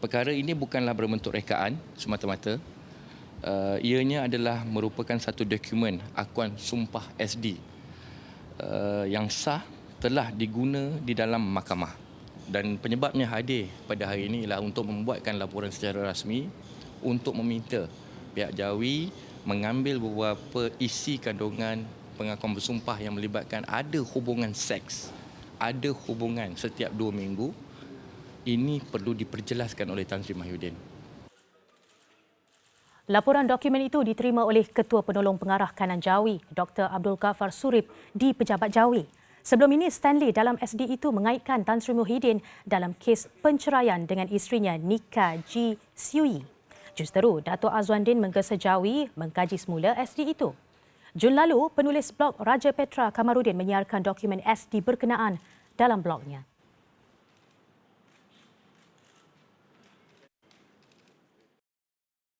perkara ini bukanlah berbentuk rekaan semata-mata. Uh, ianya adalah merupakan satu dokumen akuan sumpah SD uh, yang sah telah diguna di dalam mahkamah. Dan penyebabnya hadir pada hari ini ialah untuk membuatkan laporan secara rasmi untuk meminta pihak Jawi mengambil beberapa isi kandungan pengakuan bersumpah yang melibatkan ada hubungan seks, ada hubungan setiap dua minggu. Ini perlu diperjelaskan oleh Tan Sri Mahyudin. Laporan dokumen itu diterima oleh Ketua Penolong Pengarah Kanan Jawi, Dr. Abdul Ghaffar Surip di Pejabat Jawi. Sebelum ini, Stanley dalam SD itu mengaitkan Tan Sri Muhyiddin dalam kes penceraian dengan isterinya Nika G. Siui. Justeru, Dato' Azwan Din menggesa Jawi mengkaji semula SD itu. Jun lalu, penulis blog Raja Petra Kamarudin menyiarkan dokumen SD berkenaan dalam blognya.